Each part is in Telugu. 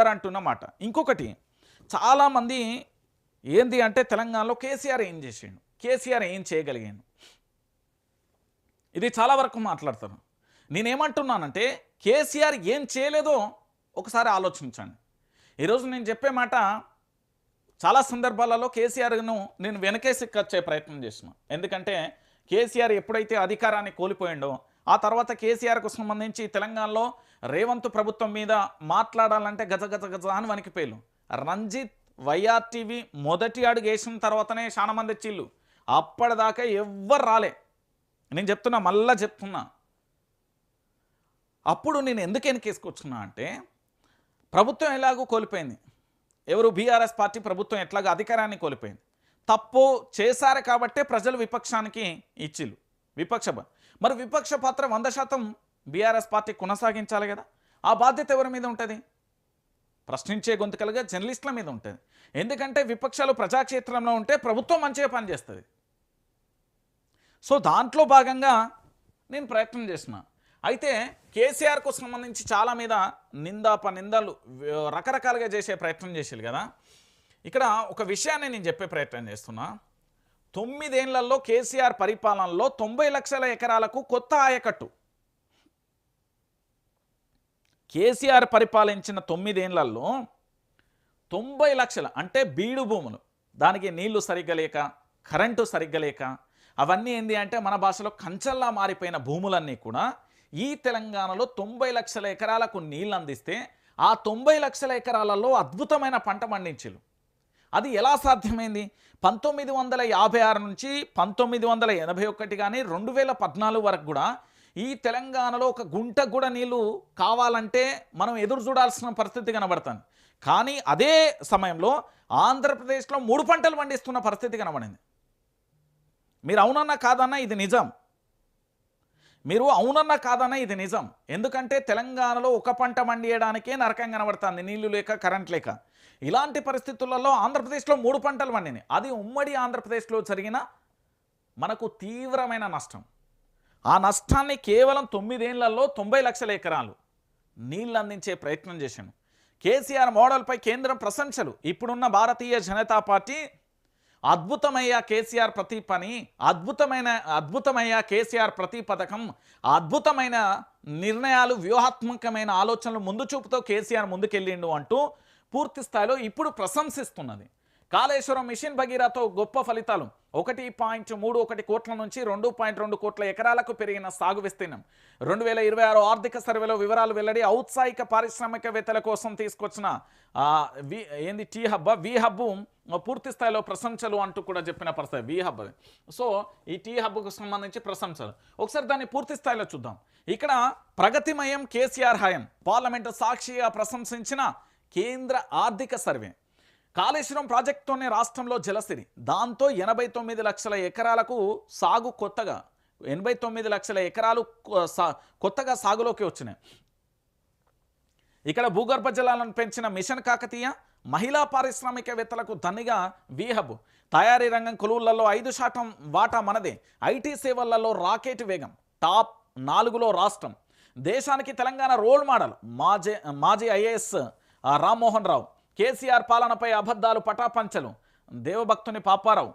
అందరూ అంటున్నమాట ఇంకొకటి చాలామంది ఏంది అంటే తెలంగాణలో కేసీఆర్ ఏం చేసిండు? కేసీఆర్ ఏం చేయగలిగాను ఇది చాలా వరకు మాట్లాడతాను. నేనేమంటున్నానంటే కేసీఆర్ ఏం చేయలేదో ఒకసారి ఆలోచించండి. ఈరోజు నేను చెప్పే మాట చాలా సందర్భాలలో కేసీఆర్ను నేను వెనకేసి వచ్చే ప్రయత్నం చేసిన ఎందుకంటే కేసీఆర్ ఎప్పుడైతే అధికారాన్ని కోల్పోయిండో ఆ తర్వాత కేసీఆర్కు సంబంధించి తెలంగాణలో రేవంత్ ప్రభుత్వం మీద మాట్లాడాలంటే గజ గజ గజ అని వణికిపోయారు రంజిత్ వైఆర్టీవీ మొదటి అడుగు వేసిన తర్వాతనే చాలామంది చిల్లు అప్పటిదాకా ఎవ్వరు రాలే. నేను చెప్తున్నా మళ్ళా చెప్తున్నా. అప్పుడు నేను ఎందుకు వెనకేసుకొచ్చున్నా అంటే ప్రభుత్వం ఎలాగో కోల్పోయింది. ఎవరు బీఆర్ఎస్ పార్టీ ప్రభుత్వం ఎట్లాగో అధికారాన్ని కోల్పోయింది. తప్పు చేశారు కాబట్టే ప్రజలు విపక్షానికి ఇచ్చిళ్ళు విపక్ష మరి విపక్ష పాత్ర వంద శాతం బీఆర్ఎస్ పార్టీ కొనసాగించాలి కదా? ఆ బాధ్యత ఎవరి మీద ఉంటుంది? ప్రశ్నించే గొంతుకలుగా జర్నలిస్టుల మీద ఉంటుంది. ఎందుకంటే విపక్షాలు ప్రజాక్షేత్రంలో ఉంటే ప్రభుత్వం మంచిగా పనిచేస్తుంది. సో దాంట్లో భాగంగా నేను ప్రయత్నం చేసిన. అయితే కేసీఆర్కు సంబంధించి చాలా మీద నింద పనిందలు రకరకాలుగా చేసే ప్రయత్నం చేసేది కదా? ఇక్కడ ఒక విషయాన్ని నేను చెప్పే ప్రయత్నం చేస్తున్నా. తొమ్మిదేళ్ళలో కేసీఆర్ పరిపాలనలో తొంభై లక్షల ఎకరాలకు కొత్త ఆయకట్టు. కేసీఆర్ పరిపాలించిన తొమ్మిదేళ్ళలో తొంభై లక్షల అంటే బీడు భూములు. దానికి నీళ్ళు సరిగ్గా లేక కరెంటు సరిగ్గా లేక అవన్నీ ఏంది అంటే మన భాషలో కంచల్లా మారిపోయిన భూములన్నీ కూడా ఈ తెలంగాణలో తొంభై లక్షల ఎకరాలకు నీళ్ళు అందిస్తే ఆ తొంభై లక్షల ఎకరాలలో అద్భుతమైన పంట పండించారు అది ఎలా సాధ్యమైంది? పంతొమ్మిది వందల యాభై ఆరు నుంచి పంతొమ్మిది వందల ఎనభై ఒకటి కానీ రెండు వేల పద్నాలుగు వరకు కూడా ఈ తెలంగాణలో ఒక గుంట కూడా నీళ్ళు కావాలంటే మనం ఎదురు చూడాల్సిన పరిస్థితి కనబడుతుంది. కానీ అదే సమయంలో ఆంధ్రప్రదేశ్లో మూడు పంటలు పండిస్తున్న పరిస్థితి కనబడింది. మీరు అవునన్నా కాదన్నా ఇది నిజం. మీరు అవునన్నా కాదన్నా ఇది నిజం. ఎందుకంటే తెలంగాణలో ఒక పంట పండియడానికే నరకం కనబడుతుంది నీళ్ళు లేక కరెంట్ లేక. ఇలాంటి పరిస్థితులలో ఆంధ్రప్రదేశ్లో మూడు పంటలు పండినాయి అది ఉమ్మడి ఆంధ్రప్రదేశ్లో జరిగిన మనకు తీవ్రమైన నష్టం. ఆ నష్టాన్ని కేవలం తొమ్మిదేళ్ళలో తొంభై లక్షల ఎకరాలు నీళ్ళు అందించే ప్రయత్నం చేశాను. కేసీఆర్ మోడల్పై కేంద్రం ప్రశంసలు. ఇప్పుడున్న భారతీయ జనతా పార్టీ అద్భుతమయ్యా కేసీఆర్ ప్రతి పని అద్భుతమైన అద్భుతమయ్యా కేసీఆర్ ప్రతి పథకం అద్భుతమైన నిర్ణయాలు వ్యూహాత్మకమైన ఆలోచనలు ముందు చూపుతో కేసీఆర్ ముందుకెళ్ళిండు అంటూ పూర్తి స్థాయిలో ఇప్పుడు ప్రశంసిస్తున్నది. కాళేశ్వరం మిషన్ భగీరథతో గొప్ప ఫలితాలు. ఒకటి పాయింట్ మూడు ఒకటి కోట్ల నుంచి రెండు పాయింట్ రెండు కోట్ల ఎకరాలకు పెరిగిన సాగు విస్తీర్ణం. రెండు వేల ఇరవై ఆరు ఆర్థిక సర్వేలో వివరాలు వెల్లడి ఔత్సాహిక పారిశ్రామికవేత్తల కోసం తీసుకొచ్చిన వి ఏంది టీ హబ్ వి హబ్ పూర్తి స్థాయిలో ప్రశంసలు అంటూ కూడా చెప్పిన పరిస్థితి. వి హబ్ సో ఈ టీ హబ్కు సంబంధించి ప్రశంసలు. ఒకసారి దాన్ని పూర్తి స్థాయిలో చూద్దాం. ఇక్కడ ప్రగతిమయం కేసీఆర్ హయం పార్లమెంటు సాక్షిగా ప్రశంసించిన కేంద్ర ఆర్థిక సర్వే. కాళేశ్వరం ప్రాజెక్టుతోనే రాష్ట్రంలో జలసిరి. దాంతో ఎనభై తొమ్మిది లక్షల ఎకరాలకు సాగు కొత్తగా ఎనభై తొమ్మిది లక్షల ఎకరాలు కొ- సా- కొత్తగా సాగులోకి వచ్చినాయి. ఇక్కడ భూగర్భ జలాలను పెంచిన మిషన్ కాకతీయ మహిళా పారిశ్రామికవేత్తలకు ధనిగా వీహబ్ తయారీ రంగం కొలువులలో ఐదు శాతం వాటా మనదే. ఐటీ సేవలలో రాకెట్ వేగం. టాప్ నాలుగులో రాష్ట్రం. దేశానికి తెలంగాణ రోల్ మోడల్. మాజీ మాజీ ఐఏఎస్ రామ్మోహన్ రావు. కేసీఆర్ పాలనపై అబద్ధాలు పటాపంచలు. దేవభక్తుని పాపారావు.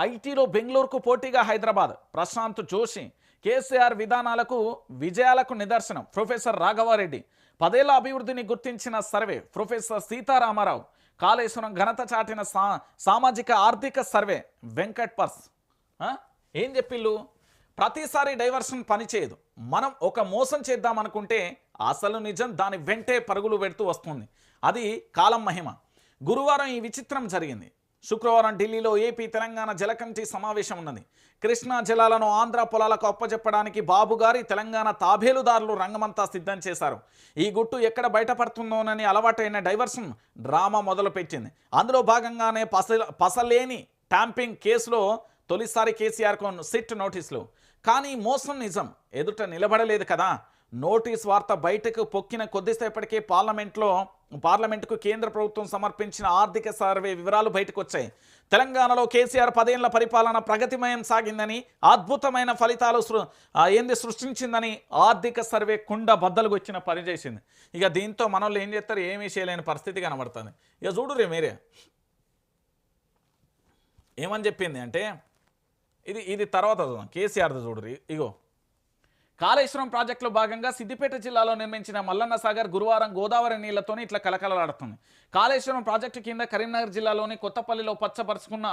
ఐటీలో బెంగళూరుకు పోటీగా హైదరాబాద్. ప్రశాంత్ జోషి. కేసీఆర్ విధానాలకు విజయాలకు నిదర్శనం. ప్రొఫెసర్ రాఘవారెడ్డి. పదేళ్ళ అభివృద్ధిని గుర్తించిన సర్వే. ప్రొఫెసర్ సీతారామారావు. కాళేశ్వరం ఘనత చాటిన సా సామాజిక ఆర్థిక సర్వే. వెంకట్ పర్స్. ఏం చెప్పిళ్ళు ప్రతిసారి డైవర్షన్ పనిచేయదు. మనం ఒక మోసం చేద్దాం అనుకుంటే అసలు నిజం దాని వెంటే పరుగులు పెడుతూ వస్తుంది. అది కాలం మహిమ. గురువారం ఈ విచిత్రం జరిగింది. శుక్రవారం ఢిల్లీలో ఏపీ తెలంగాణ జలకమిటీ సమావేశం ఉన్నది. కృష్ణా జలాలను ఆంధ్ర పొలాలకు అప్పచెప్పడానికి బాబు గారి తెలంగాణ తాబేలుదారులు రంగమంతా సిద్ధం చేశారు. ఈ గుట్టు ఎక్కడ బయటపడుతుందోనని అలవాటైన డైవర్షన్ డ్రామా మొదలుపెట్టింది. అందులో భాగంగానే పస పసలేని ట్యాంపింగ్ కేసులో తొలిసారి కేసీఆర్కు సిట్ నోటీసులు. కానీ మోసం నిజం. ఎదుట నిలబడలేదు కదా. నోటీస్ వార్త బయటకు పొక్కిన కొద్దిసేపటికే పార్లమెంట్లో పార్లమెంటుకు కేంద్ర ప్రభుత్వం సమర్పించిన ఆర్థిక సర్వే వివరాలు బయటకు వచ్చాయి తెలంగాణలో కేసీఆర్ పదేళ్ళ పరిపాలన ప్రగతిమయం సాగిందని అద్భుతమైన ఫలితాలు ఏంది సృష్టించిందని ఆర్థిక సర్వే కుండ బద్దలు వచ్చిన పని చేసింది. ఇక దీంతో మనల్ని ఏం చేస్తారు? ఏమీ చేయలేని పరిస్థితి కనబడుతుంది. ఇక చూడురే మీరే. ఏమని చెప్పింది అంటే ఇది ఇది తర్వాత చదువుదాం కేసీఆర్ది చూడరు ఇగో. కాళేశ్వరం ప్రాజెక్టులో భాగంగా సిద్దిపేట జిల్లాలో నిర్మించిన మల్లన్న సాగర్ గురువారం గోదావరి నీళ్ళతోని ఇట్లా కలకలలాడుతుంది. కాళేశ్వరం ప్రాజెక్టు కింద కరీంనగర్ జిల్లాలోని కొత్తపల్లిలో పచ్చపరుచుకున్న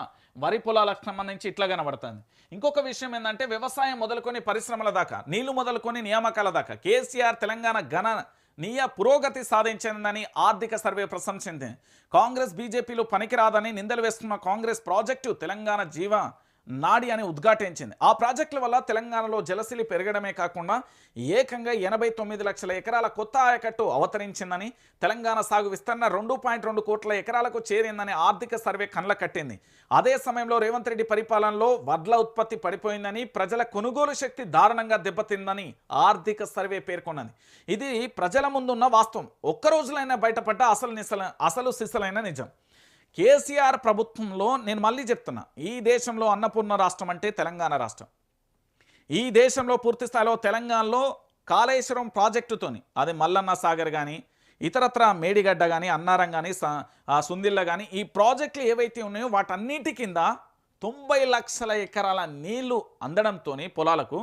వరి పొలాలకు సంబంధించి ఇట్లా కనబడుతుంది. ఇంకొక విషయం ఏంటంటే వ్యవసాయం మొదలుకొని పరిశ్రమల దాకా నీళ్ళు మొదలుకొని నియామకాల దాకా కేసీఆర్ తెలంగాణ ఘన నీయ పురోగతి సాధించిందని ఆర్థిక సర్వే ప్రశంసింది కాంగ్రెస్ బీజేపీలు పనికిరాదని నిందలు వేస్తున్న కాంగ్రెస్ ప్రాజెక్టు తెలంగాణ జీవ నాడి అని ఉద్ఘాటించింది. ఆ ప్రాజెక్టుల వల్ల తెలంగాణలో జలసిలి పెరగడమే కాకుండా ఏకంగా ఎనభై తొమ్మిది లక్షల ఎకరాల కొత్త ఆయకట్టు అవతరించిందని తెలంగాణ సాగు విస్తరణ రెండు పాయింట్ రెండు కోట్ల ఎకరాలకు చేరిందని ఆర్థిక సర్వే కండ్ల కట్టింది. అదే సమయంలో రేవంత్ రెడ్డి పరిపాలనలో వడ్ల ఉత్పత్తి పడిపోయిందని ప్రజల కొనుగోలు శక్తి దారుణంగా దెబ్బతిందని ఆర్థిక సర్వే పేర్కొన్నది. ఇది ప్రజల ముందున్న వాస్తవం. ఒక్క రోజులైనా బయటపడ్డ అసలు నిసల అసలు సిసలైన నిజం. కేసీఆర్ ప్రభుత్వంలో నేను మళ్ళీ చెప్తున్నా ఈ దేశంలో అన్నపూర్ణ రాష్ట్రం అంటే తెలంగాణ రాష్ట్రం. ఈ దేశంలో పూర్తి స్థాయిలో తెలంగాణలో కాళేశ్వరం ప్రాజెక్టుతోని అది మల్లన్న సాగర్ కానీ ఇతరత్ర మేడిగడ్డ కానీ అన్నారం కానీ సుందిల్ల కానీ ఈ ప్రాజెక్టులు ఏవైతే ఉన్నాయో వాటన్నిటి కింద తొంభై లక్షల ఎకరాల నీళ్ళు అందడంతో పొలాలకు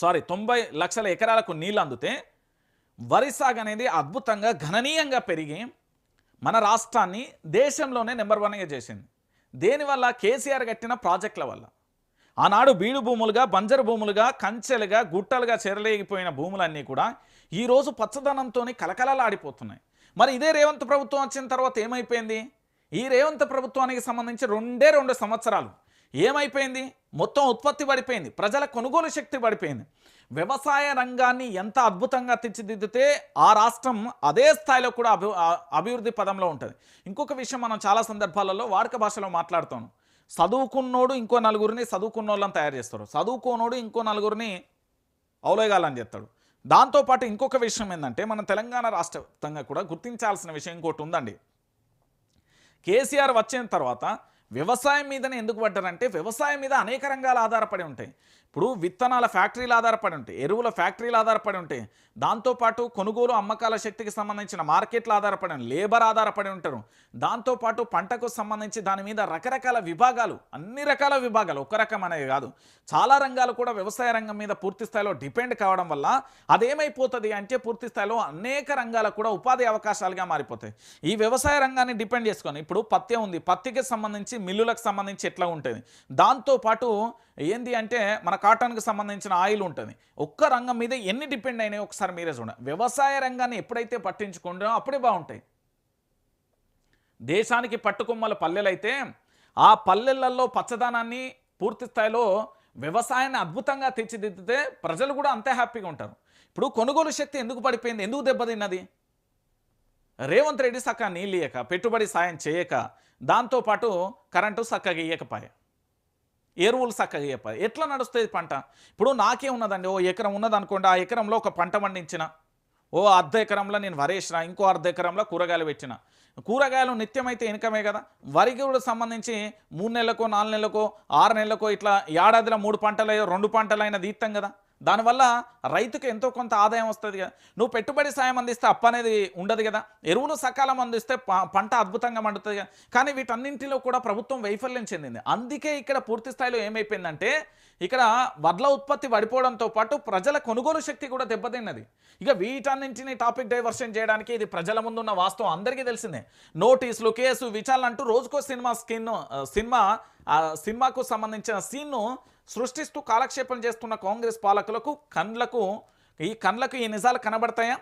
సారీ తొంభై లక్షల ఎకరాలకు నీళ్ళు అందితే వరి సాగు అనేది అద్భుతంగా గణనీయంగా పెరిగి మన రాష్ట్రాన్ని దేశంలోనే నెంబర్ వన్గా చేసింది. దేనివల్ల కేసీఆర్ కట్టిన ప్రాజెక్టుల వల్ల. ఆనాడు బీడు భూములుగా బంజరు భూములుగా కంచెలుగా గుట్టలుగా చెరలేగిపోయిన భూములన్నీ కూడా ఈరోజు పచ్చదనంతో కలకలలాడిపోతున్నాయి. మరి ఇదే రేవంత్ ప్రభుత్వం వచ్చిన తర్వాత ఏమైపోయింది? ఈ రేవంత్ ప్రభుత్వానికి సంబంధించి రెండే రెండు సంవత్సరాలు ఏమైపోయింది? మొత్తం ఉత్పత్తి పడిపోయింది. ప్రజల కొనుగోలు శక్తి పడిపోయింది. వ్యవసాయ రంగాన్ని ఎంత అద్భుతంగా తీర్చిదిద్దితే ఆ రాష్ట్రం అదే స్థాయిలో కూడా అభి అభివృద్ధి పదంలో ఉంటుంది. ఇంకొక విషయం మనం చాలా సందర్భాలలో వాడుక భాషలో మాట్లాడుతాను చదువుకున్నోడు ఇంకో నలుగురిని చదువుకున్న వాళ్ళని తయారు చేస్తారు చదువుకోనోడు ఇంకో నలుగురిని అవలేగాలని చెప్తాడు దాంతోపాటు ఇంకొక విషయం ఏంటంటే మన తెలంగాణ రాష్ట్ర కూడా గుర్తించాల్సిన విషయం ఇంకోటి ఉందండి. కేసీఆర్ వచ్చిన తర్వాత వ్యవసాయం మీదనే ఎందుకు పడ్డారంటే వ్యవసాయం మీద అనేక రంగాలు ఆధారపడి ఉంటాయి. ఇప్పుడు విత్తనాల ఫ్యాక్టరీలు ఆధారపడి ఉంటాయి ఎరువుల ఫ్యాక్టరీలు ఆధారపడి ఉంటాయి. దాంతోపాటు కొనుగోలు అమ్మకాల శక్తికి సంబంధించిన మార్కెట్లు ఆధారపడి లేబర్ ఆధారపడి ఉంటారు. దాంతోపాటు పంటకు సంబంధించి దాని మీద రకరకాల విభాగాలు అన్ని రకాల విభాగాలు ఒక రకం అనేది కాదు. చాలా రంగాలు కూడా వ్యవసాయ రంగం మీద పూర్తి స్థాయిలో డిపెండ్ కావడం వల్ల అదేమైపోతుంది అంటే పూర్తి స్థాయిలో అనేక రంగాలకు కూడా ఉపాధి అవకాశాలుగా మారిపోతాయి. ఈ వ్యవసాయ రంగాన్ని డిపెండ్ చేసుకొని ఇప్పుడు పత్తి ఉంది పత్తికి సంబంధించి మిల్లులకు సంబంధించి ఎట్లా ఉంటుంది? దాంతోపాటు ఏంది అంటే మన కాటన్కి సంబంధించిన ఆయిల్ ఉంటుంది. ఒక్క రంగం మీద ఎన్ని డిపెండ్ అయినాయి ఒకసారి మీరే చూడండి. వ్యవసాయ రంగాన్ని ఎప్పుడైతే పట్టించుకుంటారో అప్పుడే బాగుంటాయి. దేశానికి పట్టుకొమ్మల పల్లెలైతే ఆ పల్లెలలో పచ్చదనాన్ని పూర్తి స్థాయిలో వ్యవసాయాన్ని అద్భుతంగా తీర్చిదిద్దితే ప్రజలు కూడా అంతే హ్యాపీగా ఉంటారు. ఇప్పుడు కొనుగోలు శక్తి ఎందుకు పడిపోయింది? ఎందుకు దెబ్బతిన్నది? రేవంత్ రెడ్డి సక్క నీళ్ళు ఇయ్యక పెట్టుబడి సాయం చేయక దాంతోపాటు కరెంటు చక్కగా ఇయ్యకపాయ? ఎరువులు చక్కగా చెప్పదు ఎట్లా నడుస్తుంది పంట? ఇప్పుడు నాకే ఉన్నదండి. ఓ ఎకరం ఉన్నదనుకోండి ఆ ఎకరంలో ఒక పంట పండించిన. ఓ అర్ధ ఎకరంలో నేను వరేసిన ఇంకో అర్ధ ఎకరంలో కూరగాయలు పెట్టిన. కూరగాయలు నిత్యం అయితే ఇన్కమే కదా? వరికి కూడా సంబంధించి మూడు నెలలకో నాలుగు నెలలకో ఆరు నెలలకో ఇట్లా ఏడాదిలో మూడు పంటలు రెండు పంటలు అయినా తీస్తాం కదా? దానివల్ల రైతుకు ఎంతో కొంత ఆదాయం వస్తుంది కదా. నువ్వు పెట్టుబడి సాయం అందిస్తే అప్పు అనేది ఉండదు కదా. ఎరువులు సకాలం అందిస్తే పంట అద్భుతంగా మండుతుంది కదా. కానీ వీటన్నింటిలో కూడా ప్రభుత్వం వైఫల్యం చెందింది. అందుకే ఇక్కడ పూర్తి స్థాయిలో ఏమైపోయిందంటే ఇక్కడ వడ్ల ఉత్పత్తి పడిపోవడంతో పాటు ప్రజల కొనుగోలు శక్తి కూడా దెబ్బతిన్నది. ఇక వీటన్నింటిని టాపిక్ డైవర్షన్ చేయడానికి ఇది ప్రజల ముందున్న వాస్తవం అందరికీ తెలిసిందే. నోటీసులు కేసు విచారణ అంటూ రోజుకో సినిమా స్కిన్ సినిమా సినిమాకు సంబంధించిన సీన్ను సృష్టిస్తూ కాలక్షేపం చేస్తున్న కాంగ్రెస్ పాలకులకు కండ్లకు ఈ కండ్లకు ఈ నిజాలు కనబడతాయా?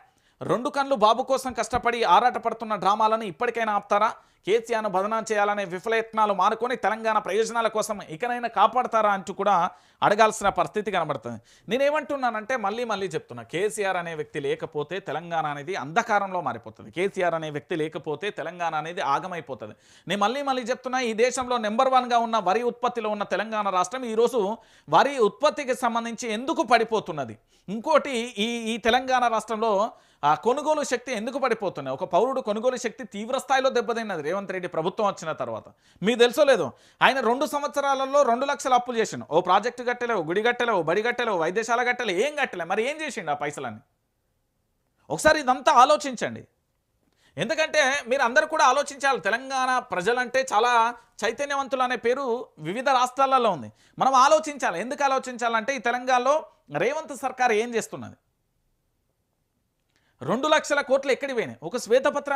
రెండు కన్లు బాబు కోసం కష్టపడి ఆరాటపడుతున్న డ్రామాలను ఇప్పటికైనా ఆపుతారా? కేసీఆర్ను బదనాం చేయాలనే విఫలయత్నాలు మానుకొని తెలంగాణ ప్రయోజనాల కోసం ఇకనైనా కాపాడతారా అంటూ కూడా అడగాల్సిన పరిస్థితి కనబడుతుంది. నేనేమంటున్నానంటే మళ్ళీ మళ్ళీ చెప్తున్నా. కేసీఆర్ అనే వ్యక్తి లేకపోతే తెలంగాణ అనేది అంధకారంలో మారిపోతుంది. కేసీఆర్ అనే వ్యక్తి లేకపోతే తెలంగాణ అనేది ఆగమైపోతుంది. నేను మళ్ళీ మళ్ళీ చెప్తున్నా ఈ దేశంలో నెంబర్ వన్గా ఉన్న వరి ఉత్పత్తిలో ఉన్న తెలంగాణ రాష్ట్రం ఈరోజు వరి ఉత్పత్తికి సంబంధించి ఎందుకు పడిపోతున్నది? ఇంకోటి ఈ ఈ తెలంగాణ రాష్ట్రంలో ఆ కొనుగోలు శక్తి ఎందుకు పడిపోతున్నాయి? ఒక పౌరుడు కొనుగోలు శక్తి తీవ్ర స్థాయిలో దెబ్బతిన్నది. రేవంత్ రెడ్డి ప్రభుత్వం వచ్చిన తర్వాత. మీకు తెలుసో లేదు ఆయన రెండు సంవత్సరాలలో రెండు లక్షల అప్పులు చేసిండు. ఓ ప్రాజెక్టు కట్టలేవు గుడి కట్టలేవు బడి కట్టలేవు వైద్యశాల కట్టలేవు. ఏం కట్టలే? మరి ఏం చేసిండు ఆ పైసలన్నీ? ఒకసారి ఇదంతా ఆలోచించండి. ఎందుకంటే మీరు అందరూ కూడా ఆలోచించాలి. తెలంగాణ ప్రజలంటే చాలా చైతన్యవంతులు అనే పేరు వివిధ రాష్ట్రాలలో ఉంది. మనం ఆలోచించాలి. ఎందుకు ఆలోచించాలంటే ఈ తెలంగాణలో రేవంత్ సర్కార్ ఏం చేస్తున్నది? రెండు లక్షల కోట్లు ఎక్కడి పోయినాయి? ఒక శ్వేతపత్ర